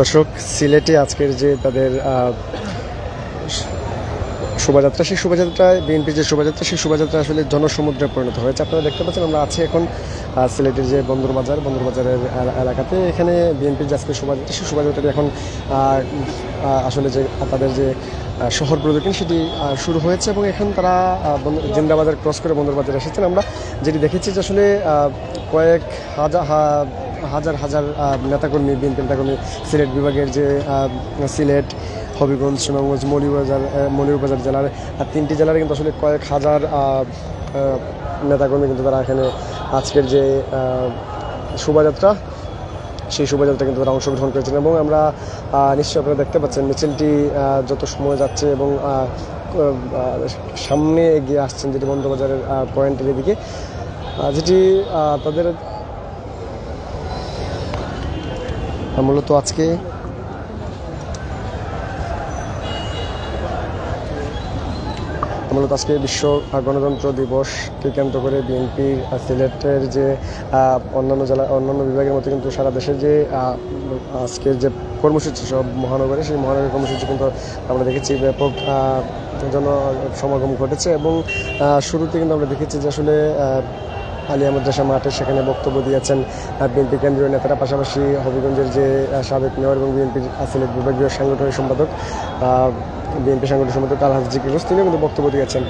দর্শক, সিলেটে আজকের যে তাদের শোভাযাত্রা, সেই শোভাযাত্রায়, বিএনপির যে শোভাযাত্রা, সেই শোভাযাত্রা আসলে জনসমুদ্রে পরিণত হয়েছে। আপনারা দেখতে পাচ্ছেন, আমরা আছি এখন সিলেটের যে বন্দরবাজার, বন্দরবাজারের এলাকাতে। এখানে বিএনপির যে আজকে শোভাযাত্রা, সেই শোভাযাত্রাটি এখন আসলে যে তাদের যে শহর প্রদক্ষিণ, সেটি শুরু হয়েছে এবং এখন তারা জিন্দাবাজার ক্রস করে বন্দরবাজার এসেছেন। আমরা যেটি দেখেছি যে আসলে কয়েক হাজার হাজার হাজার নেতাকর্মী বিএনপি নেতাকর্মী সিলেট বিভাগের যে সিলেট হবিগঞ্জ সুনামগঞ্জ মৌলভীবাজার আহ, মৌলভীবাজার জেলার আর তিনটি জেলার কিন্তু আসলে কয়েক হাজার নেতাকর্মী কিন্তু তারা এখানে আজকের যে শোভাযাত্রা সেই শোভাযাত্রা কিন্তু তারা অংশগ্রহণ করেছেন এবং আমরা নিশ্চয়ই আপনারা দেখতে পাচ্ছেন মিছিলটি যত সময় যাচ্ছে এবং সামনে এগিয়ে আসছেন যেটি বন্দরবাজারের আহ, পয়েন্টের এদিকে। যেটি তাদের মূলত আজকে মূলত আজকে বিশ্ব গণতন্ত্র দিবসকে কেন্দ্র করে বিএনপির সিলেটের যে অন্যান্য জেলা, অন্যান্য বিভাগের মতো কিন্তু সারা দেশের যে আজকের যে কর্মসূচি সব মহানগরে, সেই মহানগরের কর্মসূচি কিন্তু আমরা দেখেছি ব্যাপক জন, সমাগম ঘটেছে এবং শুরুতে কিন্তু আমরা দেখেছি যে আসলে আলিয়া মাদ্রাসা মাঠে সেখানে বক্তব্য দিয়েছেন বিএনপি কেন্দ্রীয় নেতারা। পাশাপাশি হবিগঞ্জের যে সাবেক মেয়র এবং বিএনপির সিলেট বিভাগীয় সাংগঠনিক সম্পাদক বিএনপি সাংগঠনিক সম্পাদক আলহাজ জিকির হোস তিনিও কিন্তু বক্তব্য দিয়েছেন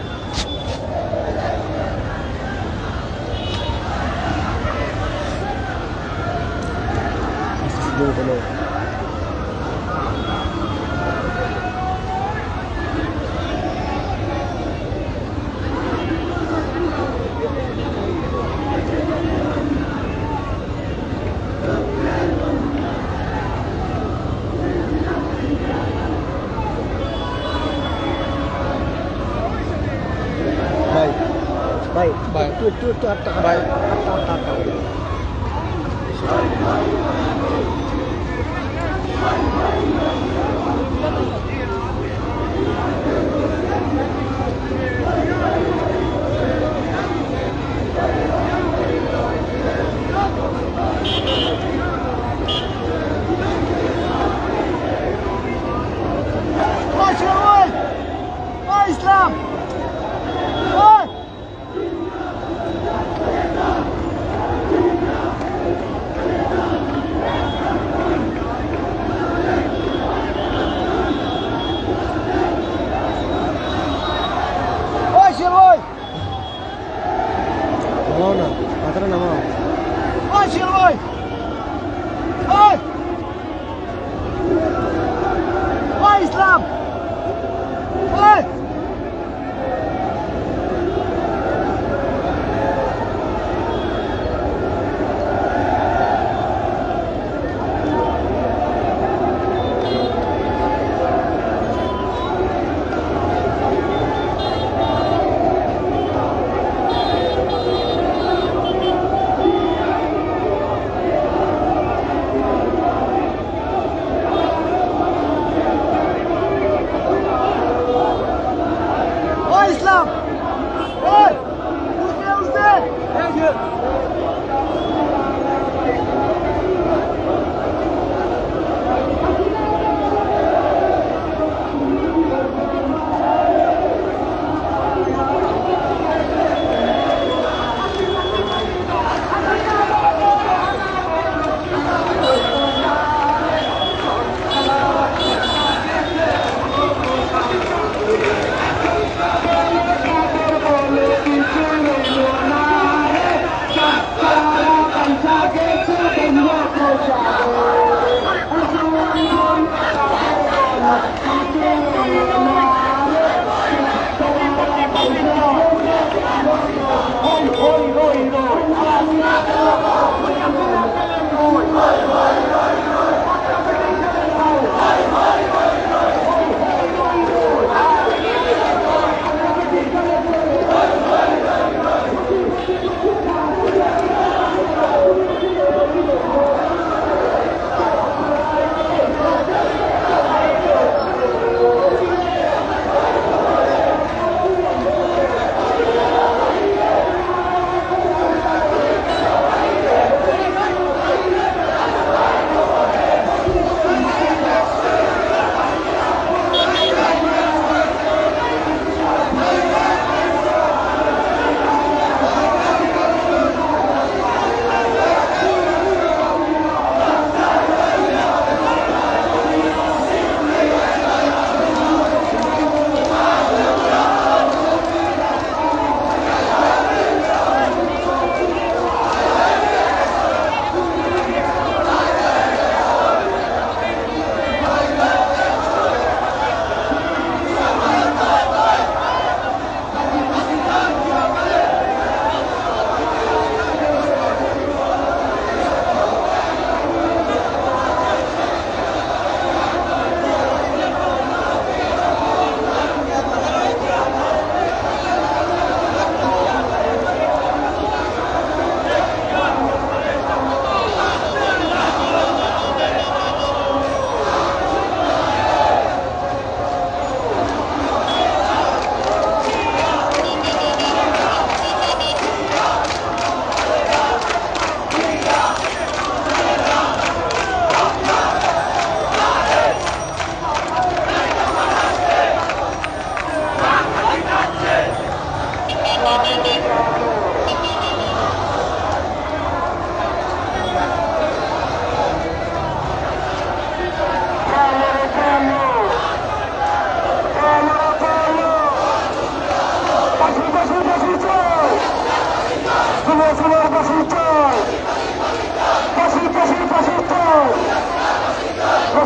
ভাই ভাই একটু একটু আট টাকা ভাই আটটা আটটা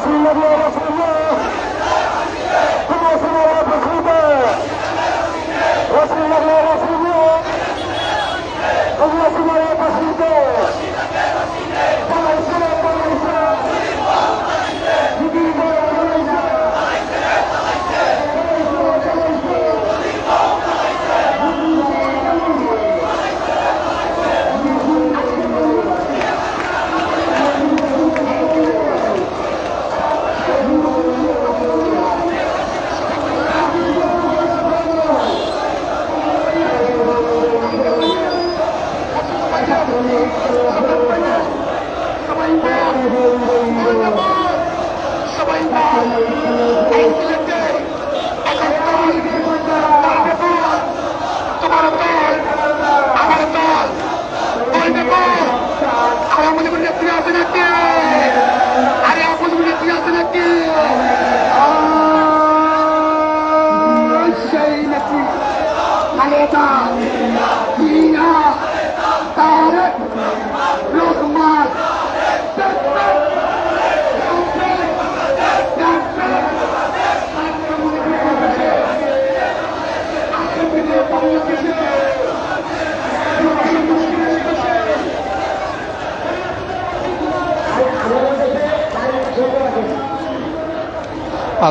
Sri Lanka.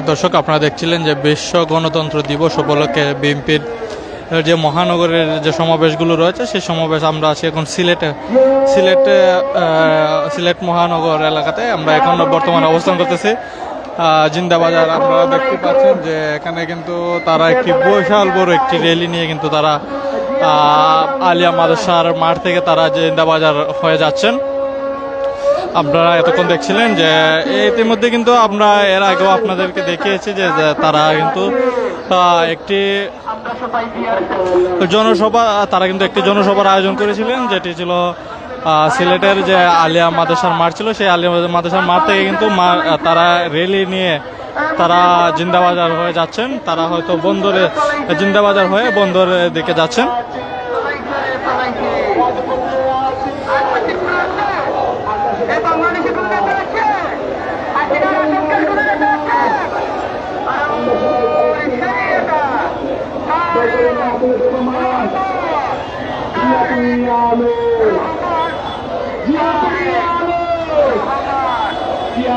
দর্শক, আপনারা দেখছিলেন যে বিশ্ব গণতন্ত্র দিবস উপলক্ষে বিএনপির যে মহানগরের যে সমাবেশগুলো রয়েছে, সেই সমাবেশ আমরা আছি এখন সিলেটে সিলেটে সিলেট মহানগর এলাকাতে আমরা এখন বর্তমানে অবস্থান করতেছি। জিন্দাবাজার, আপনারা দেখতে পাচ্ছেন যে এখানে কিন্তু তারা একটি বিশাল বড় একটি র্যালি নিয়ে কিন্তু তারা আলিয়া মাদ্রাসার মাঠ থেকে তারা জিন্দাবাজার হয়ে যাচ্ছেন। আপনারা এতক্ষণ দেখছিলেন যে ইতিমধ্যে কিন্তু আমরা এর আগেও আপনাদেরকে দেখিয়েছি যে তারা কিন্তু একটি জনসভা, তারা কিন্তু একটি জনসভার আয়োজন করেছিলেন, যেটি ছিল সিলেটের যে আলিয়া মাদ্রাসার মাঠ ছিল, সেই আলিয়া মাদ্রাসার মাঠ থেকে কিন্তু তারা রেলি নিয়ে তারা জিন্দাবাজার হয়ে যাচ্ছেন। তারা হয়তো বন্দরে, জিন্দাবাজার হয়ে বন্দরের দিকে যাচ্ছেন।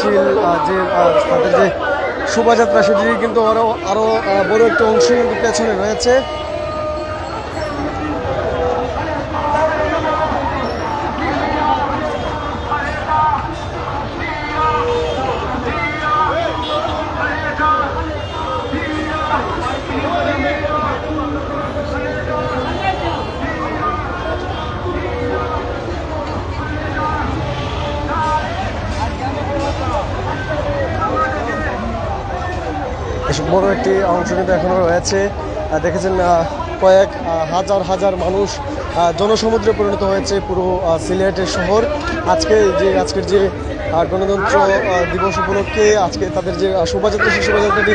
মিছিল যে তাদের যে শোভাযাত্রা সেটি কিন্তু আরও আরও বড় একটা অংশ কিন্তু পেছনে রয়েছে। বড় একটি অংশ কিন্তু এখনও রয়েছে। দেখেছেন কয়েক হাজার হাজার মানুষ জনসমুদ্রে পরিণত হয়েছে পুরো সিলেটের শহর। আজকে যে, আজকের যে গণতন্ত্র দিবস উপলক্ষে আজকে তাদের যে শোভাযাত্রা, সেই শোভাযাত্রাটি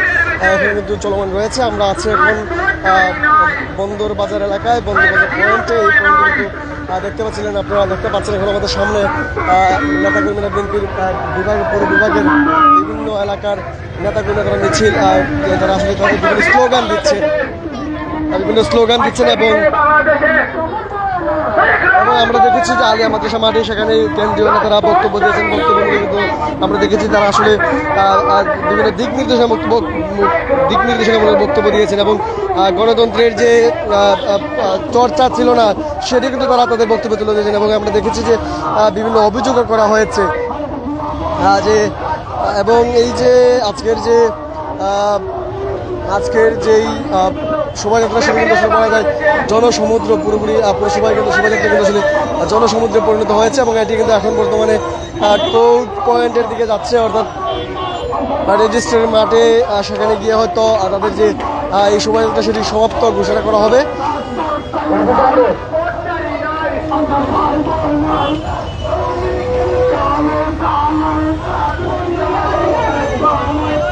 এখন কিন্তু চলমান রয়েছে। আমরা আছি এখন বন্দর বাজার এলাকায়। বন্দর বাজার পয়েন্টে এই পয়েন্টে কিন্তু দেখতে পাচ্ছিলেন আপনারা, দেখতে পাচ্ছেন এখন আমাদের সামনে নেতাকর্মীরা বিএনপির বিভাগ, পুরো বিভাগের বিভিন্ন এলাকার নেতাকর্মীরা তারা মিছিল তারা আসলে তাদের বিভিন্ন স্লোগান দিচ্ছে। বিভিন্ন স্লোগান দিচ্ছেন এবং আমরা দেখেছি যে আলিয়া মাদ্রাসা মাঠে সেখানে কেন্দ্রীয় নেতারা বক্তব্য দিয়েছেন। বক্তব্য কিন্তু আমরা দেখেছি তারা আসলে বিভিন্ন দিক নির্দেশনা দিক নির্দেশনামূলক বক্তব্য দিয়েছেন এবং গণতন্ত্রের যে চর্চা ছিল না, সেটি কিন্তু তারা তাদের বক্তব্য তুলে দিয়েছেন এবং আমরা দেখেছি যে বিভিন্ন অভিযোগও করা হয়েছে। যে এবং এই যে আজকের যে আজকের যেই শোভাযাত্রা সেটা কিন্তু আসলে বলা যায় জনসমুদ্র পুরোপুরি আহ, পুরো সবাই কিন্তু শোভাযাত্রা কিন্তু আসলে জনসমুদ্রে পরিণত হয়েছে এবং এটি কিন্তু এখন বর্তমানে টোল পয়েন্টের দিকে যাচ্ছে অর্থাৎ রেজিস্ট্রের মাঠে সেখানে গিয়ে হয়তো তাদের যে এই শোভাযাত্রা সেটি সমাপ্ত ঘোষণা করা হবে।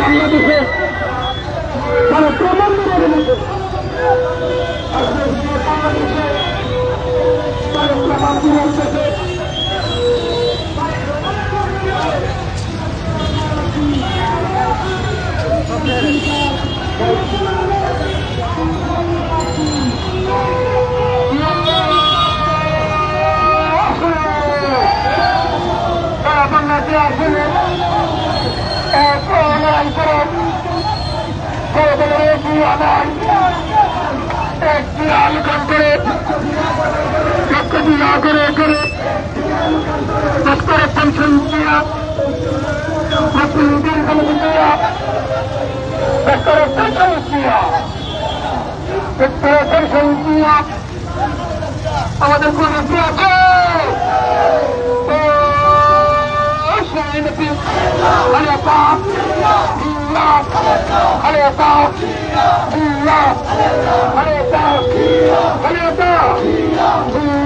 বাংলাদেশে মানে প্রমাণ করে দিয়েছে বাংলাদেশে করে করে করে পেনশন দিয়া করে পেনশন দিয়া করে পেনশন দিয়া আমাদের কোন কি আছে? Alia Allah, Allah, Allah,